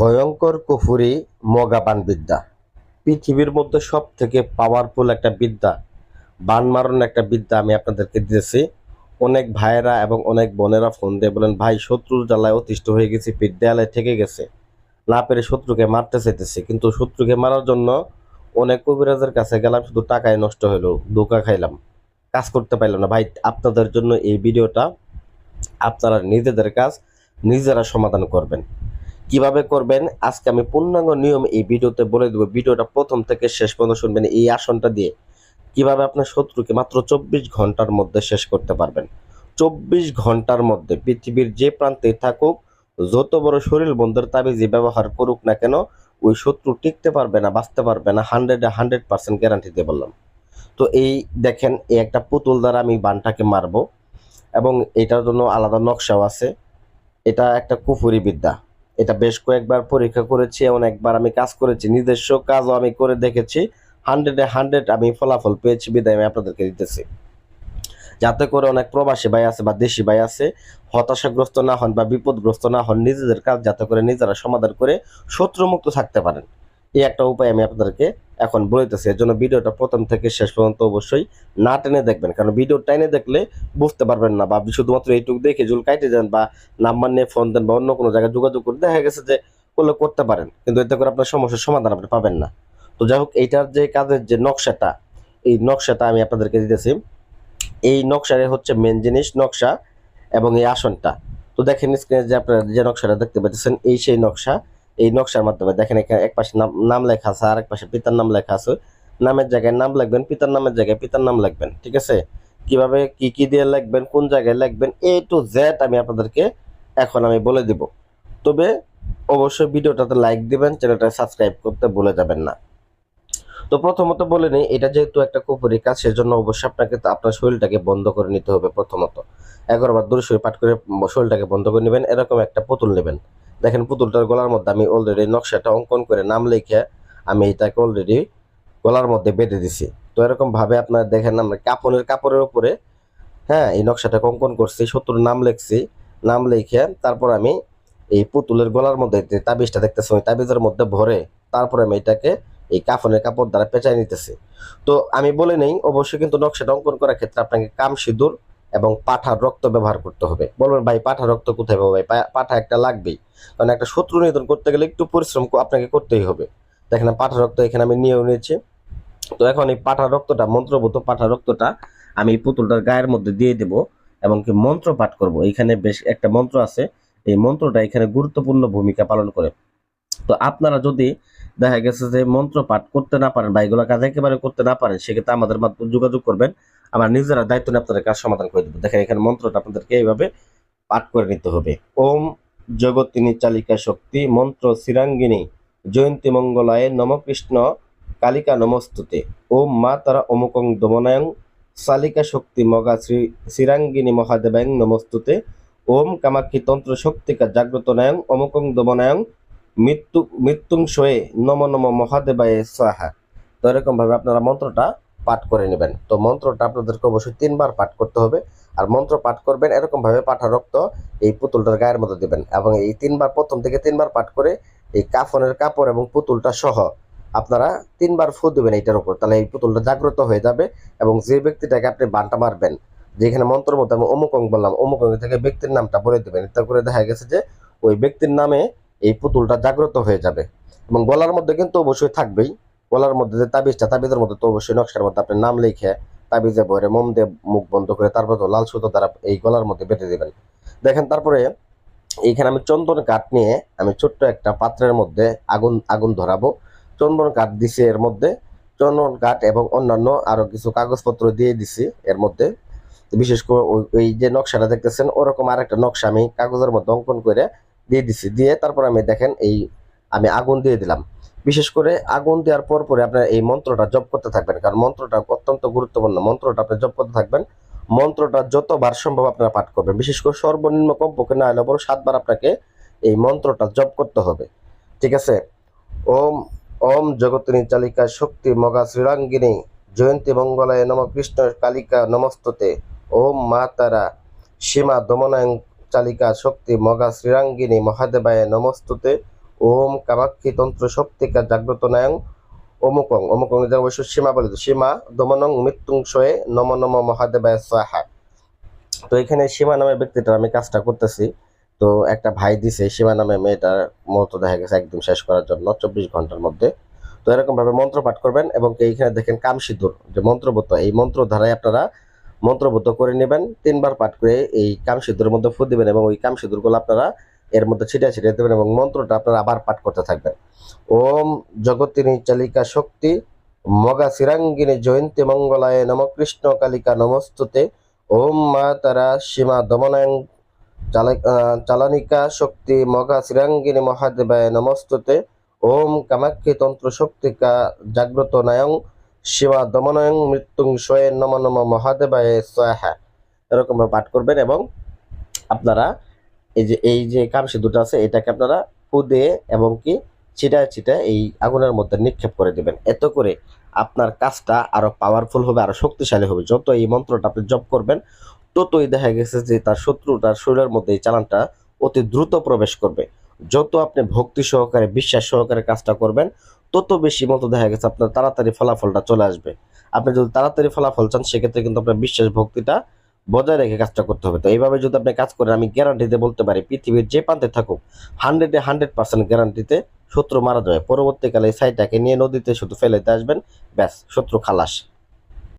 ভয়ঙ্কর কুফুরি মগা বান বিদ্যা। পৃথিবীর মধ্যে সব থেকে পাওয়ারফুল একটা বিদ্যা, বান মারণ একটা বিদ্যা আমি আপনাদেরকে দিয়েছি। অনেক ভাইয়েরা এবং অনেক বোনেরা ফোন দিয়ে বলেন, ভাই, শত্রুর জ্বালায় অতিষ্ঠ হয়ে গেছি দেয়ালে ঠেকে গেছে। না পেরে শত্রুকে মারতে চাইতেছি, কিন্তু শত্রুকে মারার জন্য অনেক কবিরাজের কাছে গেলাম, শুধু টাকায় নষ্ট হলো, ধোকা খাইলাম। কাজ করতে পারলাম না। ভাই, আপনাদের জন্য এই ভিডিওটা আপনারা নিজেদের কাজ নিজেরা সমাধান করবেন। কীভাবে করবেন? আজকে আমি পূর্ণাঙ্গ নিয়ম এই ভিডিওতে বলে দেবো। ভিডিওটা প্রথম থেকে শেষ পর্যন্ত শুনবেন এই আসনটা দিয়ে। কীভাবে আপনার শত্রুকে মাত্র চব্বিশ ঘণ্টার মধ্যে শেষ করতে পারবেন? চব্বিশ ঘণ্টার মধ্যে পৃথিবীর যে প্রান্তে থাকুক, যত বড় শরীর বন্ধের তাবিজে ব্যবহার করুক না কেন, ওই শত্রু টিকতে পারবে না, বাঁচতে পারবে না হান্ড্রেডে হান্ড্রেড পার্সেন্ট গ্যারান্টি দিয়ে বললাম। তো এই দেখেন, এই একটা পুতুল দ্বারা আমি বানটাকে মারবো এবং এটার জন্য আলাদা নকশাও আছে। এটা একটা কুফুরি বিদ্যা এটা বেশ কয়েকবার পরীক্ষা করেছি এবং একবার আমি কাজ করেছি। নিজস্ব কাজও আমি করে দেখেছি। হান্ড্রেডে হান্ড্রেড আমি ফলাফল পেয়েছি, বিদায় আমি আপনাদেরকে দিতেছি। যাতে করে অনেক প্রবাসী ভাই আছে বা দেশি ভাই আছে, হতাশাগ্রস্ত না হন বা বিপদগ্রস্ত না হন, নিজেদের কাজ যাতে করে নিজেরা সমাধান করে শত্রুমুক্ত থাকতে পারেন। এই একটা উপায় আমি আপনাদেরকে এখন বলতেছি এর জন্য ভিডিওটা প্রথম থেকে শেষ পর্যন্ত অবশ্যই না টেনে দেখবেন। কারণ ভিডিও টাইনে দেখলে বুঝতে পারবেন না বা শুধুমাত্র এইটুকু দেখে জুল কাটে যান বা নাম্বার নিয়ে ফোন দেন বা অন্য কোনো জায়গায় যোগাযোগ করে দেখা গেছে যে করলে করতে পারেন। কিন্তু এতে করে আপনার সমস্যার সমাধান আপনি পাবেন না। তো যাই হোক, এইটার যে কাজের যে নকশাটা, এই নকশাটা আমি আপনাদেরকে দিতেছি। এই নকশারে হচ্ছে মেন জিনিস, নকশা এবং এই আসনটা। তো দেখেন স্ক্রিনে যে আপনারা যে নকশাটা দেখতে পাচ্ছেন এই সেই নকশা। এই নকশার মাধ্যমে দেখেন এখানে এক পাশে নাম নাম লেখা আছে আর এক পাশে পিতার নাম লেখা আছে। নামের জায়গায় নাম লিখবেন, পিতার নামের জায়গায় পিতার নাম লিখবেন, ঠিক আছে? কীভাবে, কি কি দিয়ে লিখবেন, কোন জায়গায় লিখবেন এ টু জেড আমি আপনাদেরকে এখন আমি বলে দিব। তবে অবশ্যই ভিডিওটাতে লাইক দিবেন, চ্যানেলটা সাবস্ক্রাইব করতে ভুলে যাবেন না। তো প্রথমত বলে নিই, এটা যেহেতু একটা কুপুরি কাজ, সেজন্য অবশ্যই আপনাকে, আপনার শরীরটাকে বন্ধ করে নিতে হবে প্রথমত। এগারোবার দূরে শরীর পাঠ করে শরীরটাকে বন্ধ করে নেবেন, এরকম একটা পুতুল নেবেন। দেখেন পুতুলটার গলার মধ্যে আমি অলরেডি নকশাটা অঙ্কন করে নাম লিখে আমি এটাকে অলরেডি গলার মধ্যে বেঁধে দিছি। তো এরকম ভাবে আপনার দেখেন আমরা কাপড়ের কাপড়ের উপরে হ্যাঁ এই নকশাটাকে অঙ্কন করছি, শত্রুর নাম লিখছি, নাম লিখে তারপর আমি এই পুতুলের গলার মধ্যে যে তাবিজটা দেখতেছি ওই তাবিজের মধ্যে ভরে তারপরে আমি এটাকে এই কাফনের কাপড় দ্বারা পেঁচাই নিতেছি। তো আমি বলে নেই, অবশ্যই কিন্তু নকশাটা অঙ্কন করার ক্ষেত্রে আপনাকে কাম সিঁদুর এবং পাঠার রক্ত ব্যবহার করতে হবে। বলবেন, ভাই পাঠা রক্ত কোথায় পাবো? ভাই পাঠা একটা লাগবেই। কারণ একটা শত্রু নিধন করতে গেলে একটু পরিশ্রম আপনাকে করতেই হবে। দেখেন পাঠা রক্ত এখানে আমি নিয়েও নিয়েছি। তো এখন এই পাঠা রক্তটা মন্ত্রভূত পাঠা রক্তটা আমি পুতুলটার গায়ের মধ্যে দিয়ে দেব এবং কি মন্ত্র পাঠ করব। এখানে বেশ একটা মন্ত্র আছে। এই মন্ত্রটা এখানে গুরুত্বপূর্ণ ভূমিকা পালন করে। তো আপনারা যদি দেখা গেছে যে মন্ত্র পাঠ করতে না পারেন বা এগুলো কাজ একেবারে করতে না পারেন, সেক্ষেত্রে আমাদের মাধ্যমে যোগাযোগ করবেন। আমরা নিজেরা দায়িত্ব নিয়ে আপনাদের কাজ সমাধান করে দেবো। দেখেন, এখানে মন্ত্রটা আপনাদেরকে এইভাবে পাঠ করে নিতে হবে। ওম জগতিনী চালিকা শক্তি মন্ত্র শ্রীরাঙ্গিনী জয়ন্তী মঙ্গলায় নমকৃষ্ণ কালিকা নমস্তুতে। ওম মা তারা অমুকং দমনায়ং শালিকা শক্তি মগা শ্রী শ্রীরাঙ্গিনী মহাদেবায়ং নমস্তুতে। ওম কামাক্ষী তন্ত্র শক্তিকা জাগ্রত নায়ং অমুকং দমনায়ং মৃত্যু মৃত্যুঞ্জয়ে নম নম মহাদেবায় সাহা তো এরকম ভাবে আপনারা মন্ত্রটা পাঠ করে নেবেন। তো মন্ত্রটা আপনাদেরকে অবশ্যই তিনবার পাঠ করতে হবে। আর মন্ত্র পাঠ করবেন এরকম ভাবে পাঠা রক্ত এই পুতুলটার গায়ের মধ্যে দেবেন এবং এই তিনবার প্রথম থেকে তিনবার পাঠ করে এই কাফনের কাপড় এবং পুতুলটা সহ আপনারা তিনবার ফু দেবেন এইটার উপর। তাহলে এই পুতুলটা জাগ্রত হয়ে যাবে এবং যে ব্যক্তিটাকে আপনি বানটা মারবেন, যেখানে মন্ত্রের মধ্যে আমি অমুক অঙ্গ বললাম, অমুক অঙ্গ থেকে ব্যক্তির নামটা বলে দেবেন, এতে করে দেখা গেছে যে ওই ব্যক্তির নামে এই পুতুলটা জাগ্রত হয়ে যাবে। এবং গলার মধ্যে কিন্তু অবশ্যই থাকবেই। গলার মধ্যে যে তাবিজটা তাবিজের মধ্যে তো অবশ্যই নকশার মধ্যে আপনি নাম লিখে তাবিজে বইরে মোম দিয়ে মুখ বন্ধ করে তারপর তো লাল সুতো দ্বারা এই গলার মধ্যে বেঁধে দেবেন। দেখেন তারপরে এইখানে আমি চন্দন কাঠ নিয়ে আমি ছোট্ট একটা পাত্রের মধ্যে আগুন আগুন ধরাবো। চন্দন কাঠ দিছি এর মধ্যে। চন্দন কাঠ এবং অন্যান্য আরও কিছু কাগজপত্র দিয়ে দিছি এর মধ্যে। বিশেষ করে ওই যে নকশাটা দেখতেছেন, ওরকম আরেকটা নকশা আমি কাগজের মধ্যে অঙ্কন করে দিয়ে দিছি। দিয়ে তারপর আমি দেখেন এই, আমি আগুন দিয়ে দিলাম। বিশেষ করে আগুন দেওয়ার পর পরে আপনার এই মন্ত্রটা জপ করতে থাকবেন, কারণ মন্ত্রটা অত্যন্ত গুরুত্বপূর্ণ। মন্ত্রটা আপনি জপ করতে থাকবেন, মন্ত্রটা যতবার সম্ভব আপনারা পাঠ করবেন। বিশেষ করে সর্বনিম্ন কমপক্ষে না হলে বড় সাতবার আপনাকে এই মন্ত্রটা জপ করতে হবে। ঠিক আছে? ওম ওম জগতিনী চালিকা শক্তি মগা শ্রীরাঙ্গিনী, জয়ন্তী মঙ্গলায় নম কৃষ্ণ কালিকা নমস্ততে। ওম মা তারা সীমা দমনায়ং চালিকা শক্তি মগা শ্রীরাঙ্গিনী মহাদেবায় নমস্তুতে। ওম কামাক্ষী তন্ত্র শক্তিকা জাগ্রত নায়ং অমুকং। অমুকং এদের অবশ্য সীমা বলিত। সীমা দমনং মৃত্যুংশয়ে নম নম মহাদেবায় সাহা তো এখানে সীমা নামের ব্যক্তিটার আমি কাজটা করতেছি। তো একটা ভাই দিছে, সীমা নামে মেয়েটার মতো দেখা গেছে একদম শেষ করার জন্য, চব্বিশ ঘণ্টার মধ্যে। তো এরকম ভাবে মন্ত্র পাঠ করবেন এবং এইখানে দেখেন কাম সিঁদুর যে মন্ত্রবত এই মন্ত্র ধারায় আপনারা মন্ত্রবত করে নেবেন। তিনবার পাঠ করে এই কাম সিঁদুরের মধ্যে ফু দিবেন এবং ওই কাম সিঁদুরগুলো আপনারা এর মধ্যে ছিটিয়ে ছিটিয়ে দেবেন এবং মন্ত্রটা আপনারা আবার পাঠ করতে থাকবেন। ওম জগতিনী চালিকা শক্তি, মগা শিরাঙ্গিনী জয়ন্তী মঙ্গলায় নম কৃষ্ণ কালিকা নমস্তুতে। ওম মা তারা সীমা দমনায়ং চালা- চালানিকা শক্তি, মগা শ্রীরাঙ্গিনী মহাদেবায় নমস্তুতে। ওম কামাক্ষী তন্ত্র শক্তিকা জাগ্রত নায়ং শিবা দমনয়ং মৃত্যুঞ্জয় নম নম মহাদেবায় স্বাহা। এরকম ভাবে পাঠ করবেন এবং আপনারা এই যে এই যে কামসি দুটো আছে, এটাকে আপনারা দিয়ে এবং কি ছিটায় ছিটায় এই আগুনের মধ্যে নিক্ষেপ করে দেবেন। এত করে আপনার কাজটা আরও পাওয়ারফুল হবে, আরও শক্তিশালী হবে। যত এই মন্ত্রটা আপনি জপ করবেন, ততই দেখা গেছে যে তার শত্রু, তার শরীরের মধ্যে এই চালানটা অতি দ্রুত প্রবেশ করবে। যত আপনি ভক্তি সহকারে, বিশ্বাস সহকারে কাজটা করবেন, তত বেশি মতো দেখা গেছে আপনার তাড়াতাড়ি ফলাফলটা চলে আসবে। আপনি যদি তাড়াতাড়ি ফলাফল চান, সেক্ষেত্রে কিন্তু আপনার বিশ্বাস ভক্তিটা বজায় রেখে কাজটা করতে হবে। তো এইভাবে যদি আপনি কাজ করেন, আমি গ্যারান্টিতে বলতে পারি, পৃথিবীর যে প্রান্তে থাকুক হান্ড্রেডে হান্ড্রেড পার্সেন্ট গ্যারান্টিতে শত্রু মারা যাবে। পরবর্তীকালে এই সাইটাকে নিয়ে নদীতে শুধু ফেলেতে আসবেন, ব্যাস, শত্রু খালাস।